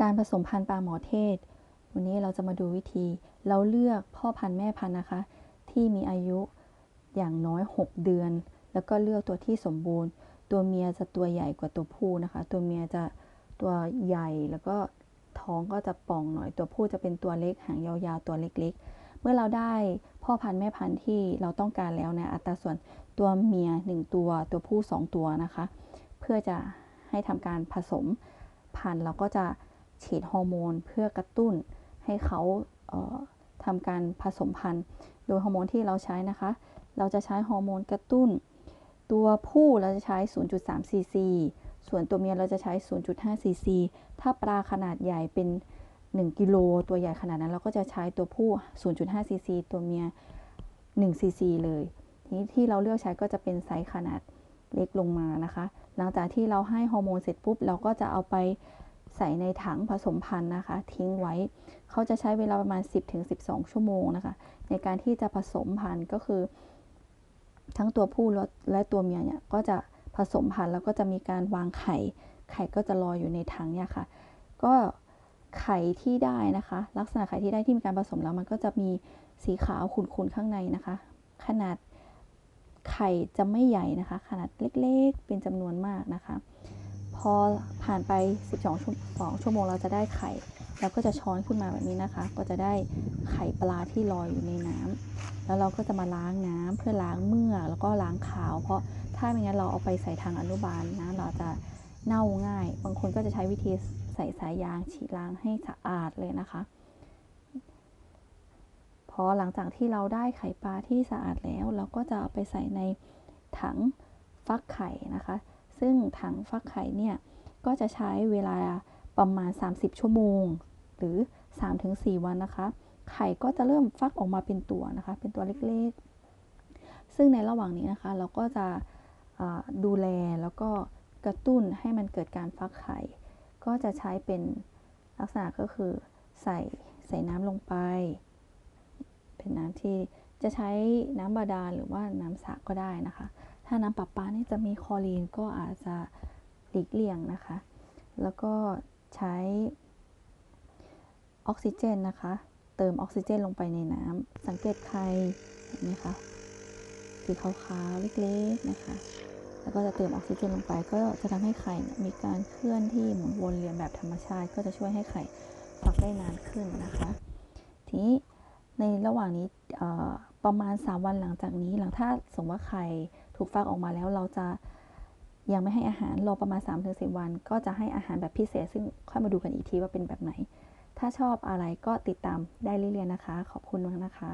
การผสมพันธุ์ปลาหมอเทศ วันนี้เราจะมาดูวิธี เราเลือกพ่อพันธุ์แม่พันธุ์นะคะ ที่มีอายุอย่างน้อย 6 เดือน แล้วก็เลือกตัวที่สมบูรณ์ ตัวเมียจะตัวใหญ่กว่าตัวผู้นะคะ ตัวเมียจะตัวใหญ่แล้วก็ท้องก็จะป่องหน่อย ตัวผู้จะเป็นตัวเล็กหางยาวๆตัวเล็กๆ เมื่อเราได้พ่อพันธุ์แม่พันธุ์ที่เราต้องการแล้วในอัตราส่วนตัวเมีย 1 ตัว ตัวผู้ 2 ตัวนะคะ เพื่อจะให้ทำการผสมพันธุ์เราก็จะ ฉีดฮอร์โมนเพื่อกระตุ้นให้เขาเทำการผสมพันธุ์ โดยฮอร์โมนที่เราใช้นะคะ เราจะใช้ฮอร์โมนกระตุ้น ตัวผู้เราจะใช้ 0.3 ซีซี ส่วนตัวเมียเราจะใช้ 0.5 ซีซี ถ้าปลาขนาดใหญ่เป็น 1 กิโล ตัวใหญ่ขนาดนั้น เราก็จะใช้ตัวผู้ 0.5 ซีซี ตัวเมีย 1 ซีซีเลย ทีนี้ที่เราเลือกใช้ก็จะเป็นไซส์ขนาดเล็กลงมานะคะ หลังจากที่เราให้ฮอร์โมนเสร็จปุ๊บ เราก็จะเอาไป ใส่ในถังผสมพันธุ์นะคะ ทิ้งไว้ เขาจะใช้เวลาประมาณ 10-12 ชั่วโมงนะคะ ในการที่จะผสมพันธุ์ก็คือ ทั้งตัวผู้และตัวเมียเนี่ยก็จะผสมพันธุ์แล้วก็จะมีการวางไข่ ไข่ก็จะลอยอยู่ในถังเนี่ยค่ะ ก็ไข่ที่ได้นะคะ ลักษณะไข่ที่ได้ที่มีการผสมแล้วมันก็จะมีสีขาวขุ่นๆข้างในนะคะ ขนาดไข่จะไม่ใหญ่นะคะ ขนาดเล็กๆ เป็นจำนวนมากนะคะ อผ่านไป 12ชั่วชั่วโมงเราจะได้ไข่ แล้วก็จะช้อนขึ้นมาแบบนี้นะคะ ก็จะได้ไข่ปลาที่ลอยอยู่ในน้ำแล้วเราก็จะมาล้างน้ำเพื่อล้างเมื่อแล้วก็ล้างขาว เพราะถ้าไม่งั้นเราเอาไปใส่ทางอนุบาลนะเราจะเน่าง่าย บางคนก็จะใช้วิธีใส่สายยางฉีดล้างให้สะอาดเลยนะคะ พอหลังจากที่เราได้ไข่ปลาที่สะอาดแล้ว เราก็จะเอาไปใส่ในถังฟักไข่นะคะ ซึ่งถังฟักไข่เนี่ย ก็จะใช้เวลาประมาณ 30 ชั่วโมง หรือ 3-4 วันนะคะ ไข่ก็จะเริ่มฟักออกมาเป็นตัวนะคะ เป็นตัวเล็กๆ ซึ่งในระหว่างนี้นะคะ เราก็จะดูแลแล้วก็กระตุ้นให้มันเกิดการฟักไข่ ก็จะใช้เป็นลักษณะก็คือใส่ใส่น้ำลงไป เป็นน้ำที่จะใช้น้ำบาดาลหรือว่าน้ำสระก็ได้นะคะ ถ้าน้ำประปานี่จะมีคอรีนก็อาจจะหลีกเลี่ยงนะคะ แล้วก็ใช้ออกซิเจนนะคะ เติมออกซิเจนลงไปในน้ำสังเกตไข่เห็นไหมคะสีขาวๆเล็กๆนะคะ แล้วก็จะเติมออกซิเจนลงไป ก็จะทำให้ไข่มีการเคลื่อนที่หมุนวนเรียนแบบธรรมชาติ ก็จะช่วยให้ไข่ฟักได้นานขึ้นนะคะ ทีนี้ในระหว่างนี้ ประมาณ 3 วันหลังจากนี้ หลังถ้าสมมติว่าไข่ถูกฟักออกมาแล้วเราจะยังไม่ให้อาหารรอประมาณ3-10วัน ก็จะให้อาหารแบบพิเศษ ซึ่งค่อยมาดูกันอีกทีว่าเป็นแบบไหน ถ้าชอบอะไรก็ติดตามได้เรื่อยๆนะคะ ขอบคุณมากนะคะ